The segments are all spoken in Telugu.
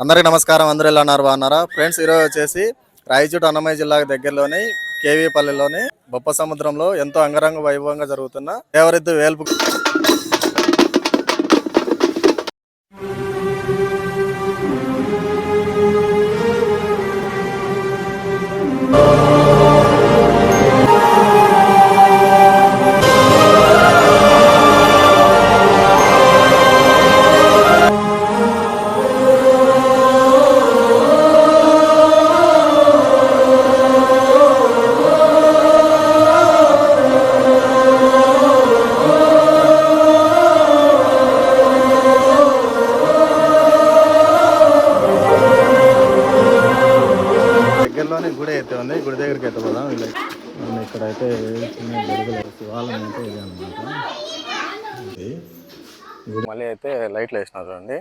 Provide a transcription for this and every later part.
అందరికీ నమస్కారం. అందరూ ఎలా ఉన్నారు? బాగున్నారా? ఫ్రెండ్స్ ఈరోజు వచ్చేసి రాయచోటి అన్నమయ్య జిల్లా దగ్గరలోని కేవీపల్లిలోని బొప్ప సముద్రంలో ఎంతో అంగరంగ వైభవంగా జరుగుతున్న దేవరెద్దు వేల్పు దగ్గరలోనే గుడి అయితే ఉంది. గుడి దగ్గరికి అయితే పోదాం. వీళ్ళు ఇక్కడ అయితే చిన్న గడుగుల శివాలయం అయితే ఇది అనమాట మళ్ళీ అయితే లైట్లు వేసినారు చూడండి.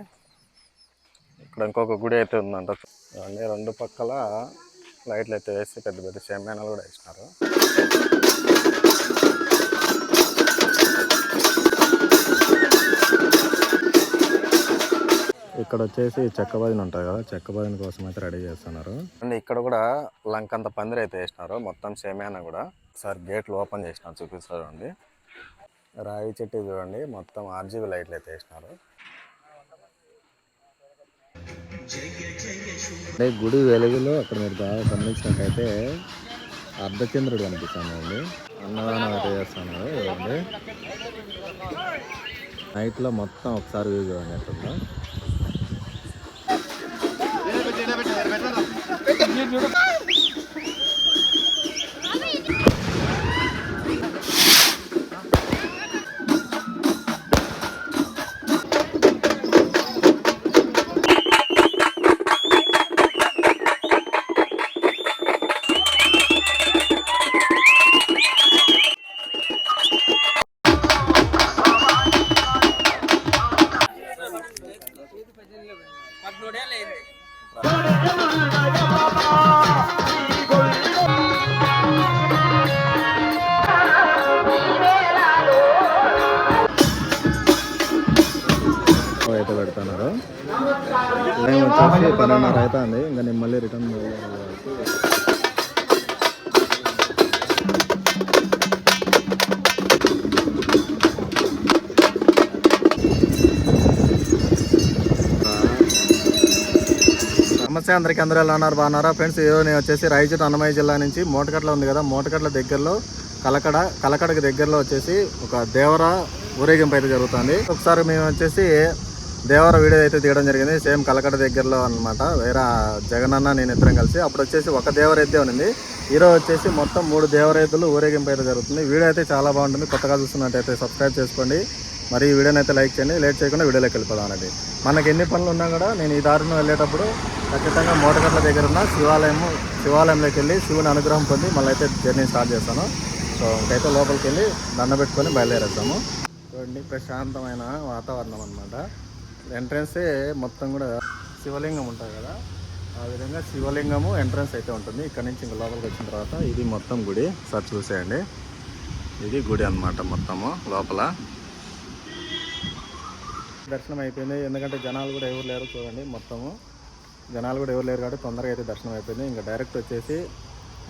ఇక్కడ ఇంకొక గుడి అయితే ఉందంట చూడండి. రెండు పక్కల లైట్లు అయితే వేసి పెద్ద పెద్ద షెమ్మేనాలు కూడా వేసినారు. ఇక్కడ వచ్చేసి చెక్క భజన ఉంటుంది కదా చెక్క భజన కోసం అయితే రెడీ చేస్తున్నారు. అండ్ ఇక్కడ కూడా లంకంత పందిరి అయితే వేసినారు మొత్తం సేమేనా కూడా. ఒకసారి గేట్లు ఓపెన్ చేసినారు చూపిస్తారు చూడండి రాయి చెట్టు చూడండి మొత్తం ఆర్జీబీ లైట్లు అయితే వేసినారు. అంటే గుడి వెలుగులో అక్కడ మీరు బాగా గమనించినట్టయితే అర్ధచంద్రుడు కనిపిస్తున్నాయండి అన్నదానం అయితే చేస్తున్నారు చూడండి. నైట్లో మొత్తం ఒకసారి వ్యూ చూడండి ఎట్లా అయితే టైం వచ్చేసి పన్నెండున్నర అవుతుంది ఇంకా నేను మళ్ళీ రిటర్న్ నమస్తే అందరికీ అందరూ ఎలా ఉన్నారు? బాగున్నారా? ఫ్రెండ్స్ ఈరోజు నేను వచ్చేసి రాయచోటి అన్నమయ్య జిల్లా నుంచి మోటకట్ల ఉంది కదా. మోటకట్ల దగ్గరలో కలకడ కలకడకి దగ్గరలో వచ్చేసి ఒక దేవర ఊరేగింపు అయితే జరుగుతుంది. ఒకసారి మేము వచ్చేసి దేవర వీడియో అయితే తీయడం జరిగింది. సేమ్ కలకట దగ్గరలో అనమాట వేరే జగనన్న నేను ఇద్దరం కలిసి అప్పుడు వచ్చేసి ఒక దేవరైతే ఉంది ఈరోజు వచ్చేసి మొత్తం మూడు దేవరైతులు ఊరేగింపు అయితే జరుగుతుంది. వీడియో అయితే చాలా బాగుంటుంది. కొత్తగా చూస్తున్నట్టయితే సబ్స్క్రైబ్ చేసుకోండి. మరి ఈ వీడియోని అయితే లైక్ చేయండి. లేట్ చేయకుండా వీడియోలోకి వెళ్ళిపోదాం అనేది. మనకి ఎన్ని పనులు ఉన్నా కూడా నేను ఈ దారిని వెళ్ళేటప్పుడు ఖచ్చితంగా మోటగట్ల దగ్గర ఉన్న శివాలయం శివాలయంలోకి వెళ్ళి శివుని అనుగ్రహం పొంది మళ్ళీ అయితే జర్నీ స్టార్ట్ చేస్తాను. సో ఇంకైతే లోపలికి వెళ్ళి దండ పెట్టుకొని బయలుదేరేస్తాము చూడండి ప్రశాంతమైన వాతావరణం అనమాట ఎంట్రన్సే మొత్తం కూడా శివలింగం ఉంటుంది కదా. ఆ విధంగా శివలింగము ఎంట్రన్స్ అయితే ఉంటుంది. ఇక్కడ నుంచి ఇంకా లోపలికి వచ్చిన తర్వాత ఇది మొత్తం గుడి. సార్ చూసేయండి. ఇది గుడి అన్నమాట మొత్తము లోపల. దర్శనం అయిపోయింది. ఎందుకంటే జనాలు కూడా ఎవరు లేరు చూడండి మొత్తము. జనాలు కూడా ఎవరు లేరు కాబట్టి తొందరగా అయితే దర్శనం అయిపోయింది. ఇంకా డైరెక్ట్ వచ్చేసి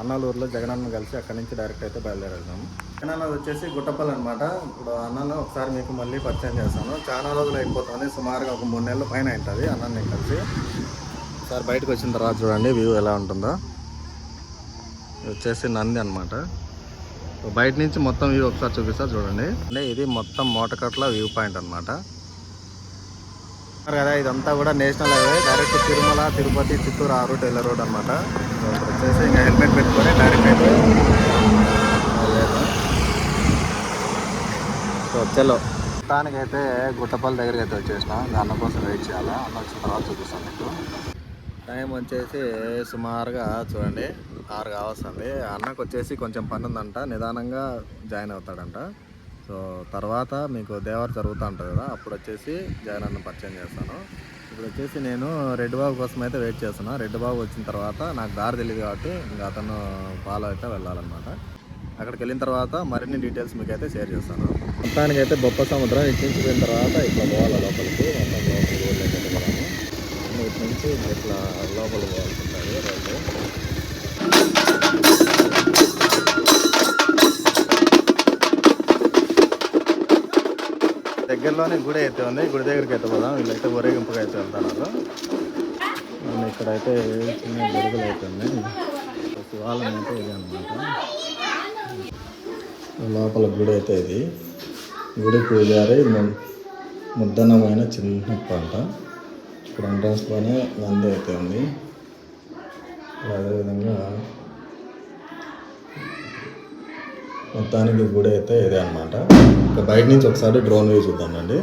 అన్నాలూరులో జగనన్న కలిసి అక్కడి నుంచి డైరెక్ట్ అయితే బయలుదేరేద్దాము జగనన్న వచ్చేసి గుట్టపల్లి అనమాట ఇప్పుడు అన్నను ఒకసారి మీకు మళ్ళీ పరిచయం చేస్తాను. చాలా రోజులు అయిపోతుంది. సుమారుగా ఒక మూడు నెలల పైన ఉంటుంది అన్నని కలిసి. ఒకసారి బయటకు వచ్చిన తర్వాత చూడండి వ్యూ ఎలా ఉంటుందో. ఇది వచ్చేసి నంది అనమాట బయట నుంచి మొత్తం వ్యూ ఒకసారి చూపిస్తారు చూడండి. అంటే ఇది మొత్తం మోటకట్ల వ్యూ పాయింట్ అనమాట కదా ఇదంతా కూడా national highway. Direct Tirumala Tirupati Chittoor ఆ రూట్ వెళ్ళే రోడ్ అనమాట వచ్చేసి ఇంకా హెల్మెట్ పెట్టుకొని డైరెక్ట్ అయితే బయలుదేరాం. సో చలో. మొత్తానికైతే గుట్టపల్లి దగ్గరికి అయితే వచ్చేసినాం. అన్న కోసం వెయిట్ చేయాలి? అన్న వచ్చిన తర్వాత చూపిస్తాను మీకు. టైం వచ్చేసి సుమారుగా చూడండి ఆరు కావస్తుంది అన్నకు వచ్చేసి కొంచెం పని ఉందంట నిదానంగా జాయిన్ అవుతాడంట. సో తర్వాత మీకు దేవర జరుగుతూ ఉంటుంది కదా అప్పుడు వచ్చేసి జగన్ అన్న పరిచయం చేస్తాను. ఇప్పుడు వచ్చేసి నేను రెడ్ బాబు కోసం అయితే వెయిట్ చేస్తున్నా. రెడ్ బాబు వచ్చిన తర్వాత నాకు దారి తెలియదు కాబట్టి ఇంకా అతను ఫాలో అయితే వెళ్ళాలన్నమాట. అక్కడికి వెళ్ళిన తర్వాత మరిన్ని డీటెయిల్స్ మీకు అయితే షేర్ చేస్తాను. మొత్తానికి అయితే బొప్ప సముద్రం ఇటు నుంచి పోయిన తర్వాత ఇట్లా పోవాలి లోపలికి. మొత్తం లోపలికి ఊళ్ళోకి ఇటు నుంచి ఇట్లా లోపలికి ఉంటుంది రోడ్డు. దగ్గరలోనే గుడి అయితే ఉంది. గుడి దగ్గరికి అయితే పోదాం. వీళ్ళైతే ఊరేగింపుగా అయితే వెళ్తున్నారు. ఇక్కడైతే చిన్న గొడుగులు అయితే ఉన్నాయి. శివాలయం అయితే ఇది అనమాట లోపల గుడి అయితే ఇది. గుడి పూజారి ముద్దనమైన చిన్న పంట ఇక్కడ ఎంట్రన్స్లోనే నంది అయితే ఉంది. అదేవిధంగా మొత్తానికి గుడి అయితే ఇదే అనమాట ఇక బయట నుంచి ఒకసారి డ్రోన్ వ్యూ చూద్దామండి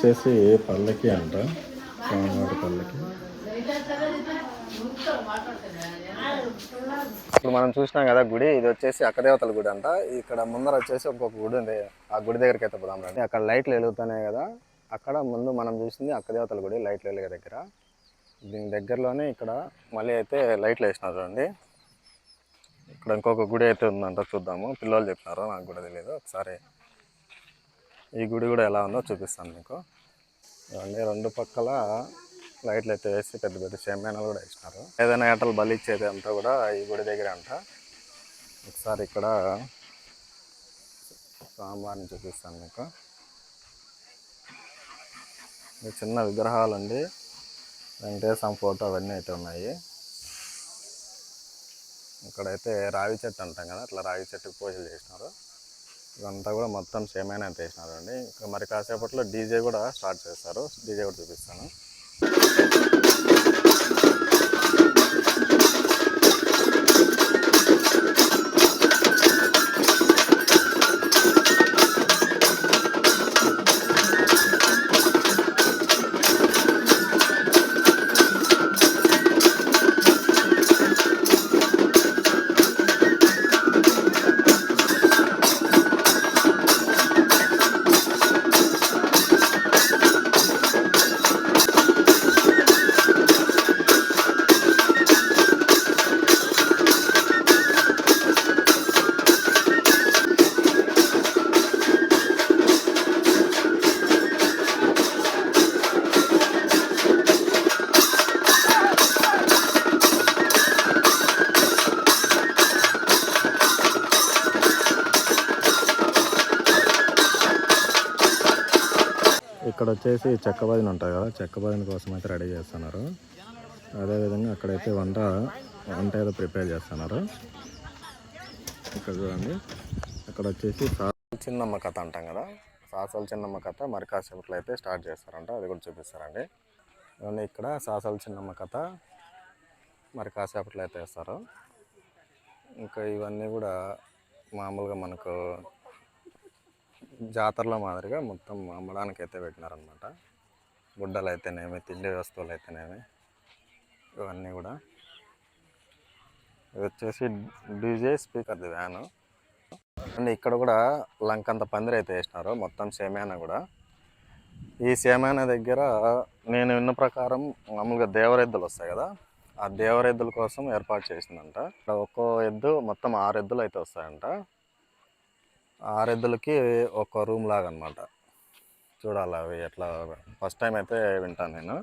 వచ్చేసి పల్లకి అంట? స్వామివారి పల్లకి. ఇప్పుడు మనం చూసినాం కదా గుడి ఇది వచ్చేసి అక్కదేవతల గుడి అంట. ఇక్కడ ముందర వచ్చేసి ఒక్కొక్క గుడి ఉంది. ఆ గుడి దగ్గరికి అయితే పోదాం రండి. అక్కడ లైట్లు వెలుగుతున్నాయి కదా. అక్కడ ముందు మనం చూసింది అక్కదేవతల గుడి లైట్లు వెలిగే దగ్గర. దీని దగ్గరలోనే ఇక్కడ మళ్ళీ అయితే లైట్లు వేసినారు రండి ఇక్కడ ఇంకొక గుడి అయితే ఉందంట చూద్దాము. పిల్లలు చెప్పినారు నాకు కూడా తెలియదు. ఒకసారి ఈ గుడి కూడా ఎలా ఉందో చూపిస్తాను మీకు. ఇవన్నీ రెండు పక్కల లైట్లు అయితే వేసి పెద్ద పెద్ద షెమ్మేనాలు కూడా వేసినారు. ఏదైనా ఏటలు బలి ఇచ్చేది అంతా కూడా ఈ గుడి దగ్గర అంట. ఒకసారి ఇక్కడ స్వామివారిని చూపిస్తాను మీకు. ఇవి చిన్న విగ్రహాలు అండి. వెంకటేశ్వర ఫోటో అవన్నీ అయితే ఉన్నాయి. ఇక్కడైతే రావి చెట్టు అంటాం కదా అట్లా రావి చెట్టుకి పూజలు చేసినారు. ఇదంతా కూడా మొత్తం సేమ్ అయినా వేసినారు అండి ఇంకా మరి కాసేపట్లో డీజే కూడా స్టార్ట్ చేస్తారు. డీజే కూడా చూపిస్తాను. వచ్చేసి చెక్క భజన ఉంటుంది కదా చెక్క భజన కోసం అయితే రెడీ చేస్తున్నారు. అదేవిధంగా అక్కడైతే వంట వంట ఏదో ప్రిపేర్ చేస్తున్నారు. ఇక్కడ చూడండి అక్కడ వచ్చేసి చిన్నమ్మ కథ అంటాం కదా. సాసల చిన్నమ్మ కథ మరి కాసేపట్లో అయితే స్టార్ట్ చేస్తారంట అది కూడా చూపిస్తారండి. ఇవన్నీ ఇక్కడ సాసల చిన్నమ్మ కథ మరి కాసేపట్లో అయితే వేస్తారు. ఇంకా ఇవన్నీ కూడా మామూలుగా మనకు జాతరలో మాదిరిగా మొత్తం అమ్మడానికి అయితే పెట్టినారనమాట గుడ్డలు అయితేనేమి తిండి వస్తువులు అయితేనేమి ఇవన్నీ కూడా. ఇది వచ్చేసి డీజే స్పీకర్ది వ్యాను. అండ్ ఇక్కడ కూడా లంకంత పందిరి అయితే వేసినారు మొత్తం సేమేనా కూడా. ఈ సేమేనా దగ్గర నేను విన్న ప్రకారం మామూలుగా దేవరెద్దులు వస్తాయి కదా ఆ దేవరెద్దుల కోసం ఏర్పాటు చేసిందంట. ఇక్కడ ఒక్కో ఎద్దు మొత్తం ఆరు ఎద్దులు అయితే వస్తాయంట. ఆరెద్దులకి ఒక రూమ్ లాగా అనమాట చూడాలి అవి ఎట్లా ఫస్ట్ టైం అయితే వింటాను నేను.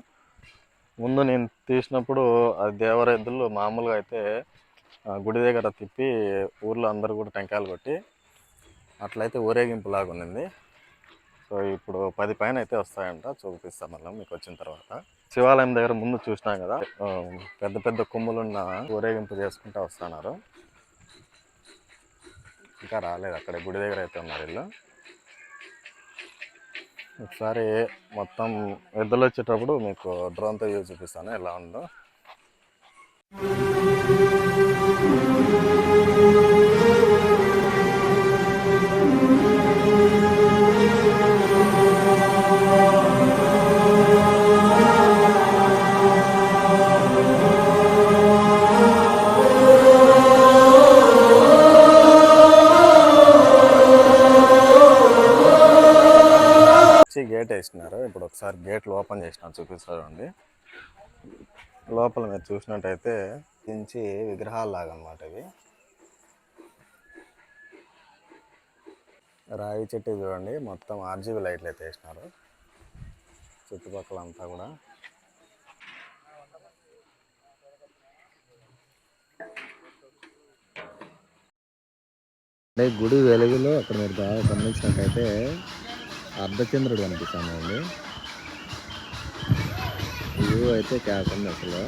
ముందు నేను తీసినప్పుడు అది దేవరెద్దులు మామూలుగా అయితే గుడి దగ్గర తిప్పి ఊర్లో అందరూ కూడా టెంకాయలు కొట్టి అట్లయితే ఊరేగింపు లాగా ఉన్నింది. సో ఇప్పుడు పది పైన అయితే వస్తాయంట. చూపిస్తాం మళ్ళీ మీకు వచ్చిన తర్వాత. శివాలయం దగ్గర ముందు చూసినాం కదా పెద్ద పెద్ద కొమ్ములున్న ఊరేగింపు చేసుకుంటూ వస్తున్నారు. ఇంకా రాలేదు. అక్కడ గుడి దగ్గర అయితే ఉన్నారు వీళ్ళు. ఒకసారి మొత్తం ఎద్దులు వచ్చేటప్పుడు మీకు డ్రోన్తో వ్యూ చూపిస్తాను. ఎలా ఉందో. వచ్చి గేట్ వేసినారు. ఇప్పుడు ఒకసారి గేట్లు ఓపెన్ చేసినారు చూపిస్తారండి లోపల మీరు చూసినట్టయితే కించి విగ్రహాలు లాగా ఇవి. రాయి చెట్టు చూడండి మొత్తం ఆర్జీబీ లైట్లు అయితే వేసినారు. చుట్టుపక్కల అంతా కూడా. గుడి వెలుగులో అక్కడ మీరు బాగా గమనించినట్టయితే అర్ధచంద్రుడు కనిపిస్తానండి వ్యూ అయితే క్యాక్ ఉంది అసలు.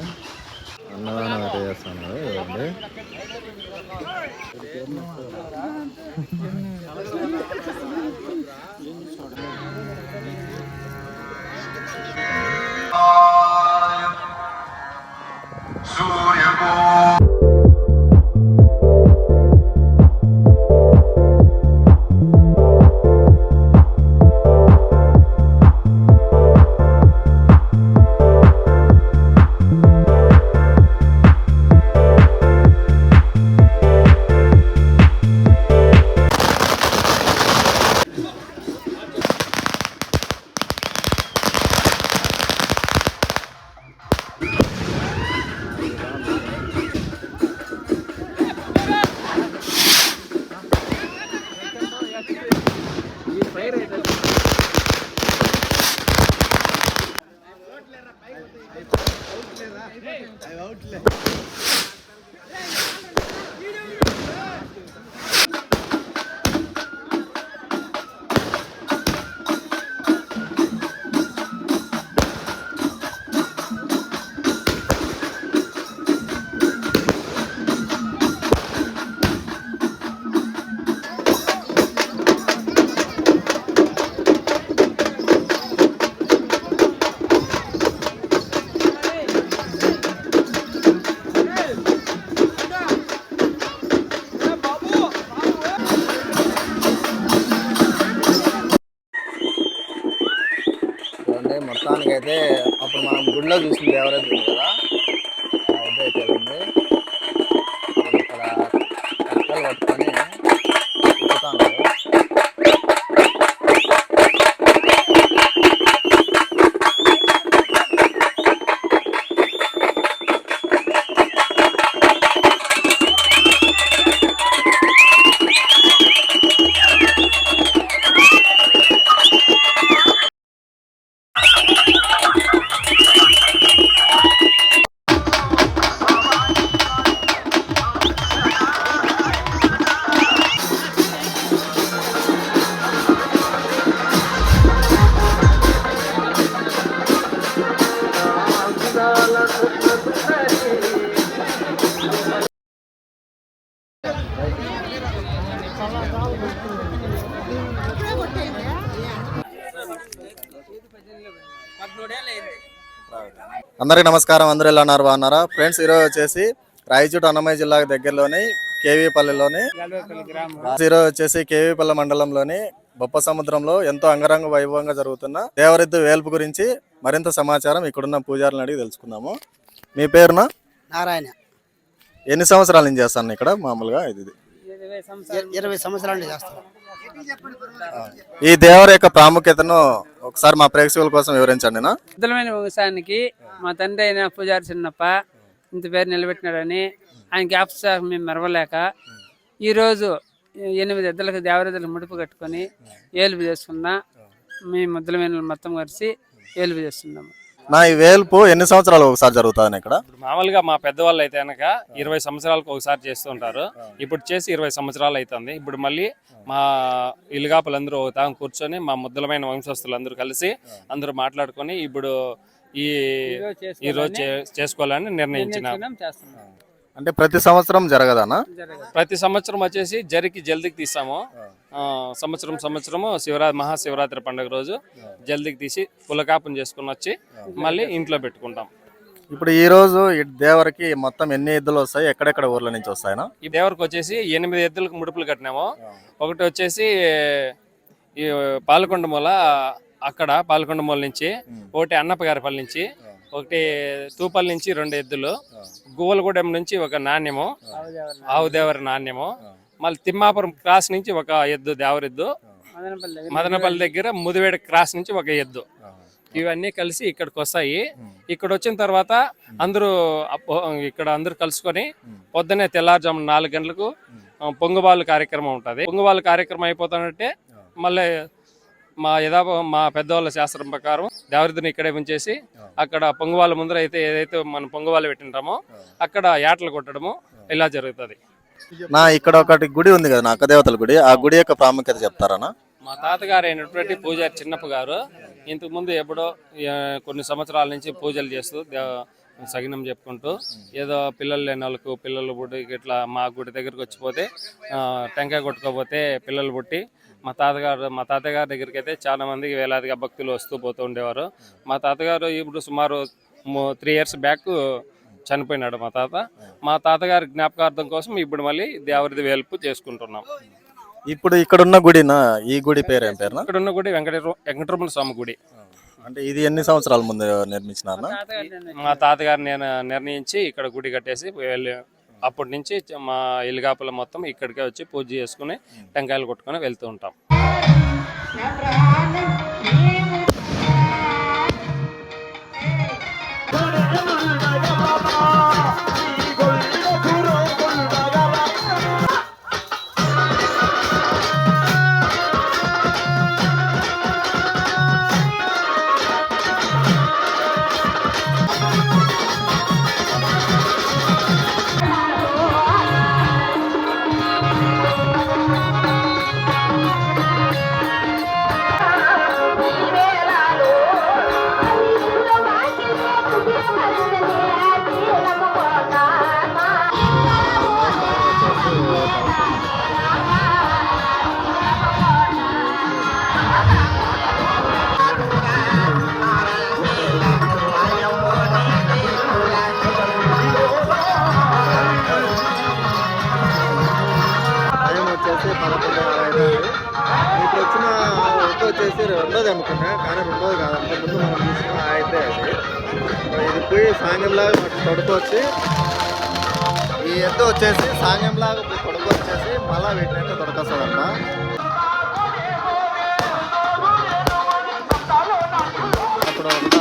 అన్నదానం అయితే చేస్తాను చూడండి సూర్యకో అందరికీ నమస్కారం అందరూ ఎలా ఉన్నారు? బాగున్నారా? ఫ్రెండ్స్ ఈరోజు వచ్చేసి రాయచూటు అన్నమయ్య జిల్లా దగ్గరలోని కేవీపల్లిలోని ఈరోజు వచ్చేసి కేవీపల్లి మండలంలోని బొప్ప సముద్రంలో ఎంతో అంగరంగ వైభవంగా జరుగుతున్న దేవరెద్దు వేల్పు గురించి మరింత సమాచారం ఇక్కడున్న పూజారులను అడిగి తెలుసుకుందాము. మీ పేరున? నారాయణ. ఎన్ని సంవత్సరాల నుంచి చేస్తాను ఇక్కడ? మామూలుగా ఇది ఇది. ఇర- ఇరవై సంవత్సరాల నుంచి ఈ దేవర యొక్క ప్రాముఖ్యతను ఒకసారి మా ప్రేక్షకుల కోసం వివరించండి అద్భుతమైన వ్యవసాయానికి మా తండ్రి అయిన పూజారి చిన్నప్ప ఇంత పేరు నిలబెట్టినాడని ఆయన జ్ఞాపకం మేము మరవలేక ఈరోజు ఎనిమిది ఎద్దులకు దేవరెద్దులకు ముడుపు కట్టుకొని ఏలుపు చేసుకున్నా మీ ముద్దలమైన మొత్తం కలిసి ఏలుపు చేస్తున్నాము నా ఈ వేల్పు ఎన్ని సంవత్సరాలు ఒకసారి జరుగుతుంది ఇక్కడ? మామూలుగా మా పెద్దవాళ్ళు అయితే కనుక ఇరవై సంవత్సరాలకు ఒకసారి చేస్తూ ఉంటారు ఇప్పుడు చేసి ఇరవై సంవత్సరాలు అవుతుంది ఇప్పుడు మళ్ళీ మా ఇలుగాపులందరూ ఒక తాము కూర్చొని మా ముద్దలమైన వంశస్థులు అందరూ కలిసి అందరూ మాట్లాడుకొని ఇప్పుడు ఈ ఈ రోజు చే- చేసుకోవాలని నిర్ణయించిన. నిర్ణయించుకున్నాం, చేస్తున్నాం. అంటే ప్రతి సంవత్సరం జరగదానా? జరగదు. ప్రతి సంవత్సరం వచ్చేసి జరిగి జల్దీకి తీస్తాము. సంవత్సరం సంవత్సరము శివరాత్రి మహాశివరాత్రి పండుగ రోజు జల్దీకి తీసి పులకాపం చేసుకుని వచ్చి మళ్ళీ ఇంట్లో పెట్టుకుంటాం. ఇప్పుడు ఈ రోజు ఈ దేవరికి మొత్తం ఎన్ని ఎద్దులు వస్తాయి? ఎక్కడెక్కడ ఊర్ల నుంచి వస్తాయినా? ఈ దేవరికి వచ్చేసి ఎనిమిది ఎద్దులకు ముడుపులు కట్టినాము. ఒకటి వచ్చేసి ఈ పాలకొండ మూల అక్కడ పాలకొండ మూల నుంచి ఒకటి అన్నప్పగారిపల్లి నుంచి ఒకటి తూపల్లి నుంచి రెండు ఎద్దులు గువ్వలగూడెం నుంచి ఒక నాణ్యము ఆవుదేవరి నాణ్యము. మళ్ళీ తిమ్మాపురం క్రాస్ నుంచి ఒక ఎద్దు దేవరెద్దు మదనపల్లి దగ్గర. మదనపల్లి దగ్గర ముదివేడ క్రాస్ నుంచి ఒక ఎద్దు. ఇవన్నీ కలిసి ఇక్కడికి వస్తాయి. ఇక్కడ వచ్చిన తర్వాత అందరూ ఇక్కడ అందరూ కలుసుకొని పొద్దున్నే తెల్లారుజామున నాలుగు గంటలకు పొంగుబాలు కార్యక్రమం ఉంటుంది. పొంగుబాలు కార్యక్రమం అయిపోతానంటే మళ్ళీ మా యథా మా పెద్దవాళ్ళ శాస్త్రం ప్రకారం దేవరిద్దని ఇక్కడే ఉంచేసి అక్కడ పొంగువాళ్ళ ముందర అయితే ఏదైతే మనం పొంగువాళ్ళు పెట్టింటామో అక్కడ ఏటలు కొట్టడము ఇలా జరుగుతుంది. నా ఇక్కడ ఒకటి గుడి ఉంది కదా నా అక్కదేవతల గుడి. ఆ గుడి యొక్క ప్రాముఖ్యత చెప్తారనా? మా తాతగారు అయినటువంటి పూజారి చిన్నప్ప గారు ఇంతకు ముందు ఎప్పుడో కొన్ని సంవత్సరాల నుంచి పూజలు చేస్తూ సగినం చెప్పుకుంటూ ఏదో పిల్లలు లేని వాళ్ళకు పిల్లలు పుట్టి ఇట్లా మా గుడి దగ్గరికి వచ్చిపోతే టెంకాయ కొట్టుకోపోతే పిల్లలు పుట్టి మా తాతగారు మా తాతగారి దగ్గరికి అయితే చాలా మందికి వేలాదిగా భక్తులు వస్తూ పోతూ ఉండేవారు. మా తాతగారు ఇప్పుడు సుమారు త్రీ ఇయర్స్ బ్యాక్ చనిపోయినాడు మా తాత. మా తాతగారి జ్ఞాపకార్థం కోసం ఇప్పుడు మళ్ళీ దేవరిది వేల్పు చేసుకుంటున్నాం. ఇప్పుడు ఇక్కడ ఉన్న గుడినా ఈ గుడి పేరు ఏం పేరునా? ఇక్కడ ఉన్న గుడి వెంకటేశ్వర వెంకటరమణ స్వామి గుడి. అంటే ఇది ఎన్ని సంవత్సరాల ముందు నిర్ణయించారు. మా తాతగారు నేను నిర్ణయించి ఇక్కడ గుడి కట్టేసి వెళ్ళి అప్పటి నుంచి మా ఇలుగాపుల మొత్తం ఇక్కడికే వచ్చి పూజ చేసుకుని టెంకాయలు కొట్టుకొని వెళ్తూ ఉంటాం. రెండోది అనుకున్నా కానీ రెండోది కాదు. అంతకుముందు మనం తీసుకున్న అయితే అది. ఇది పోయి సాంగ్యంలాగా తొడుకొచ్చి ఈ ఎద్దు వచ్చేసి సాంగ్యంలాగా పోయి తొడుకొచ్చేసి మళ్ళీ వీటినైతే తొడకొస్తుందంట అప్పుడు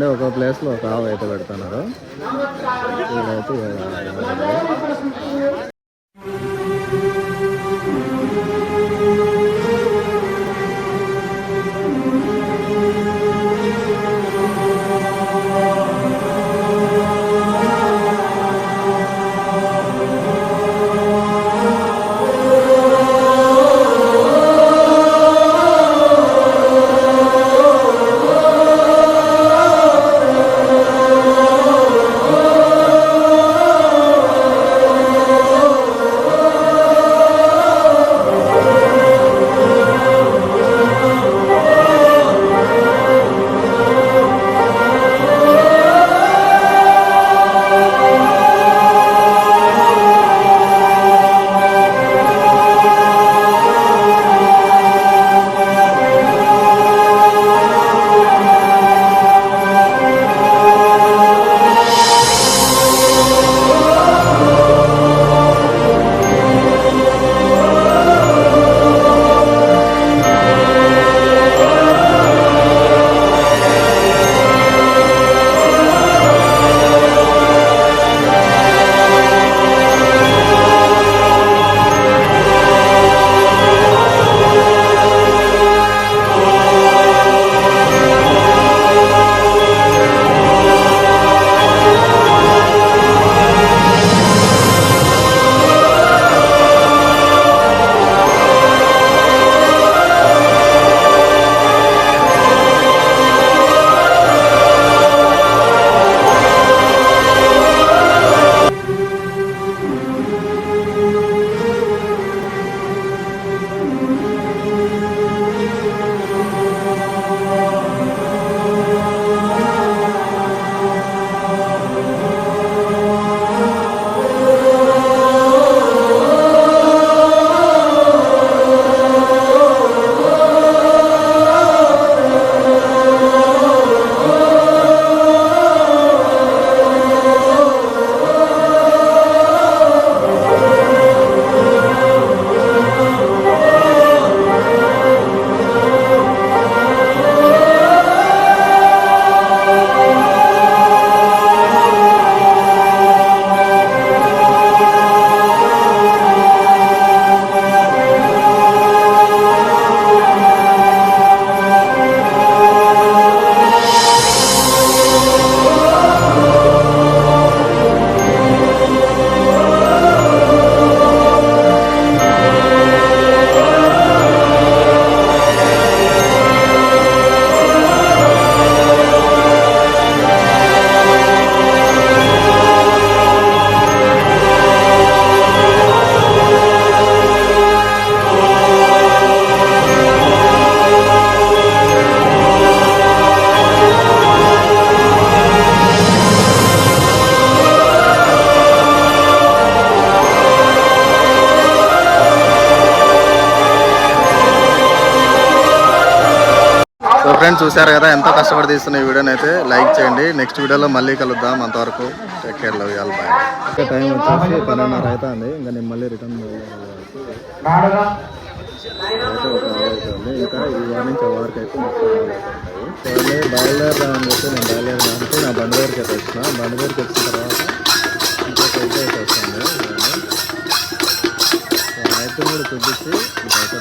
ఇవన్నీ ఒక ప్లేస్లో ఒక ఆవు అయితే పెడుతున్నారు. వీళ్ళైతే ఫ్రెండ్స్ చూసారు కదా ఎంత కష్టపడి తీస్తున్న ఈ వీడియోని అయితే లైక్ చేయండి. నెక్స్ట్ వీడియోలో మళ్ళీ కలుద్దాం. అంతవరకు take care love y'all bye ఇంకా టైం వచ్చేసి పన్నెండున్నర అవుతుంది. ఇంకా నేను మళ్ళీ రిటర్న్ అయితే ఇంకా ఈ వారం నుంచి వారికి అయితే బయలుదేరదా అని చెప్పి నేను బయలుదేరడానికి నా బండి అయితే వచ్చిన బండి వచ్చిన తర్వాత ఇంకో అయితే వస్తుంది అయితే కూడా చూపించి ఇంకైతే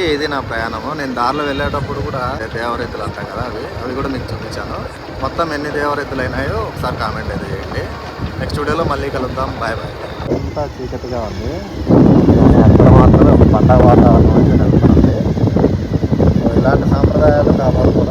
వరకు ఇది నా ప్రయాణము. నేను దారిలో వెళ్ళేటప్పుడు కూడా దేవరైతులు అంటాం కదా అవి. అవి కూడా మీకు చూపించాను. మొత్తం ఎన్ని దేవరైతులు అయినాయో ఒకసారి కామెంట్ అయితే చేయండి. నెక్స్ట్ వీడియోలో మళ్ళీ కలుద్దాం. Bye bye. అంతా చీకటిగా ఉంది. అక్కడ మాత్రమే పండగ వాతావరణం ఇలాంటి సాంప్రదాయాలు కాపాడుకోవడం